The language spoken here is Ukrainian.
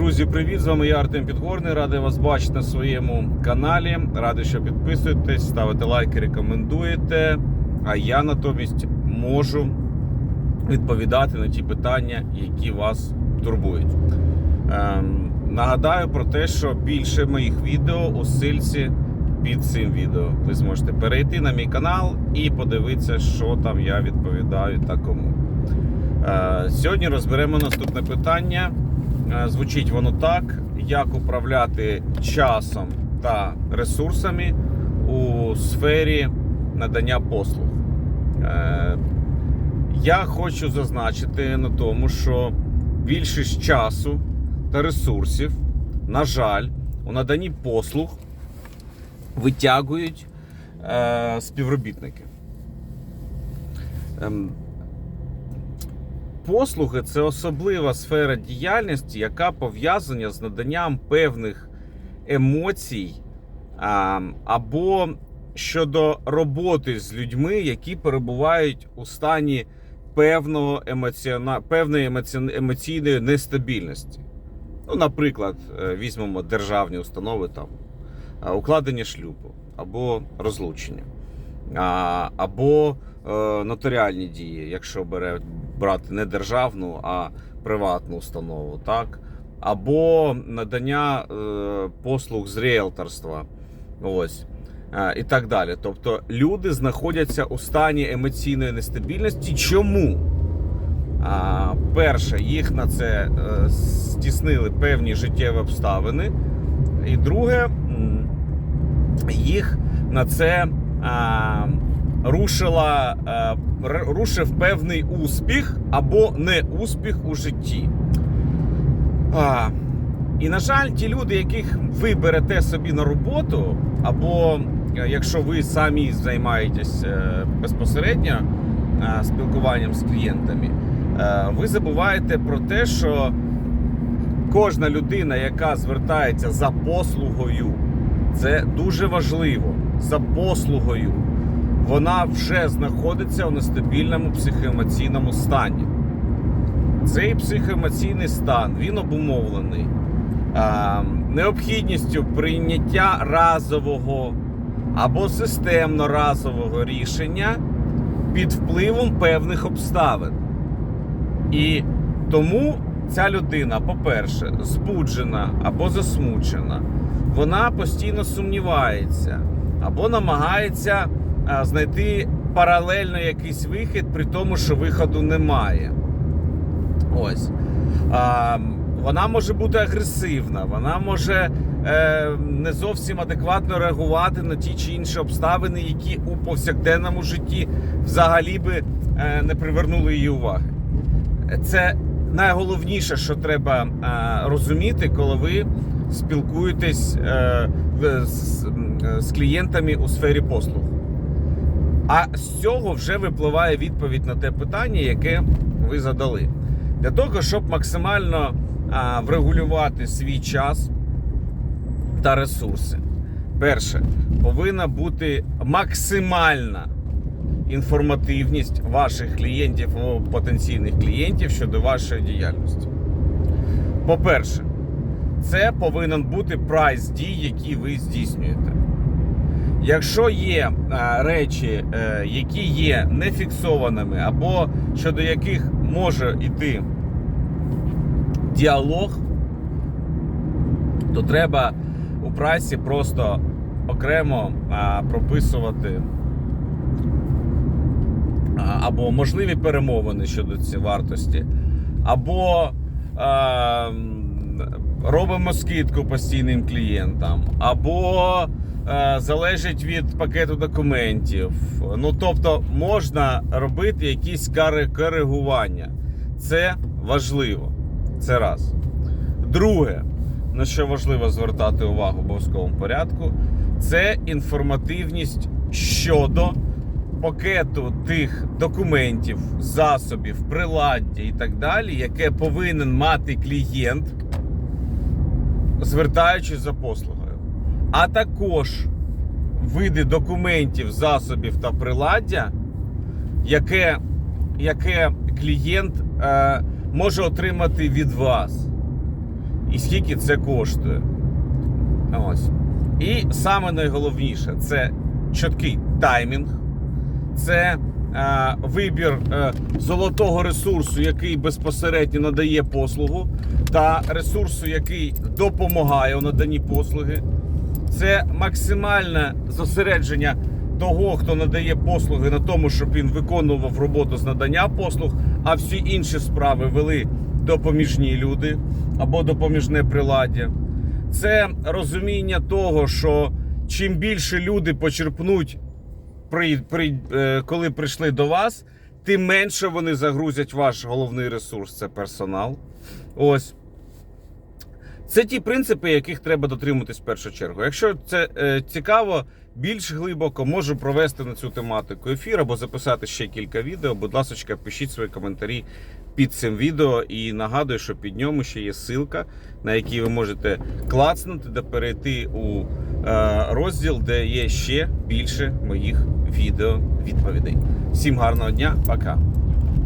Друзі, привіт! З вами я Артем Підгорний. Радий вас бачити на своєму каналі. Радий, що підписуєтесь, ставите лайки, рекомендуєте. А я натомість можу відповідати на ті питання, які вас турбують. Ем, нагадаю про те, що більше моїх відео у сильці під цим відео. Ви зможете перейти на мій канал і подивитися, що там я відповідаю та кому. Е, Сьогодні розберемо наступне питання. Е, Звучить воно так: як управляти часом та ресурсами у сфері надання послуг. Е, Я хочу зазначити на тому, що більшість часу та ресурсів, на жаль, у наданні послуг витягують е, співробітники. Послуги це особлива сфера діяльності, яка пов'язана з наданням певних емоцій або щодо роботи з людьми, які перебувають у стані певного емоціона... певної емоці... емоційної нестабільності. Ну, наприклад, е, візьмемо державні установи там укладення шлюбу або розлучення, або е, нотаріальні дії, якщо бере брати не державну, а приватну установу, так? Або надання е, послуг з ріелторства. Ось. Е, і так далі. Тобто люди знаходяться у стані емоційної нестабільності. Чому? А, перше, їх на це е, стіснили певні життєві обставини. І друге, їх на це а, рушила, рушив певний успіх або не успіх у житті. А, і, на жаль, ті люди, яких ви берете собі на роботу, або е, якщо ви самі займаєтесь е, безпосередньо е, спілкуванням з клієнтами, ви забуваєте про те, що кожна людина, яка звертається за послугою, це дуже важливо. За послугою. Вона вже знаходиться у нестабільному психоемоційному стані. Цей психоемоційний стан він обумовлений а, необхідністю прийняття разового або системно разового рішення під впливом певних обставин. І тому ця людина, по-перше, збуджена або засмучена, вона постійно сумнівається або намагається знайти паралельно якийсь вихід, при тому, що виходу немає. Ось. А, вона може бути агресивна, вона може е, не зовсім адекватно реагувати на ті чи інші обставини, які у повсякденному житті взагалі би е, не привернули її уваги. Це найголовніше, що треба е, розуміти, коли ви спілкуєтесь е, з, е, з клієнтами у сфері послуг. А з цього вже випливає відповідь на те питання, яке ви задали. Для того, щоб максимально врегулювати свій час та ресурси. Перше, повинна бути максимальна інформативність ваших клієнтів або потенційних клієнтів щодо вашої діяльності. По-перше, це повинен бути прайс дій, які ви здійснюєте. Якщо є е, речі, е, які є нефіксованими, або щодо яких може йти діалог, то треба у прайсі просто окремо е, прописувати а, або можливі перемовини щодо цієї вартості, або е, м, робимо скидку постійним клієнтам, або е, залежить від пакету документів. Ну тобто можна робити якісь коригування. Це важливо. Це раз. Друге, на що важливо звертати увагу в обов'язковому порядку, це інформативність щодо пакету тих документів, засобів, приладдя і так далі, яке повинен мати клієнт, звертаючись за послугою. А також види документів, засобів та приладдя, яке, яке клієнт е, може отримати від вас. і скільки це коштує. Ось. І саме найголовніше це чіткий таймінг, це е, вибір е, золотого ресурсу, який безпосередньо надає послугу, та ресурсу, який допомагає у наданні послуги. Це максимальне зосередження того, хто надає послуги на тому, щоб він виконував роботу з надання послуг, а всі інші справи вели допоміжні люди або допоміжне приладдя. Це розуміння того, що чим більше люди почерпнуть, при, при, е, коли прийшли до вас, тим менше вони загрузять ваш головний ресурс це персонал. Ось. Це ті принципи, яких треба дотримуватись в першу чергу. Якщо це е, цікаво, більш глибоко можу провести на цю тематику ефір або записати ще кілька відео. Будь ласка, пишіть свої коментарі під цим відео. І нагадую, що під ньому ще є ссылка, на якій ви можете клацнути та перейти у е, розділ, де є ще більше моїх відео відповідей. Всім гарного дня, пока!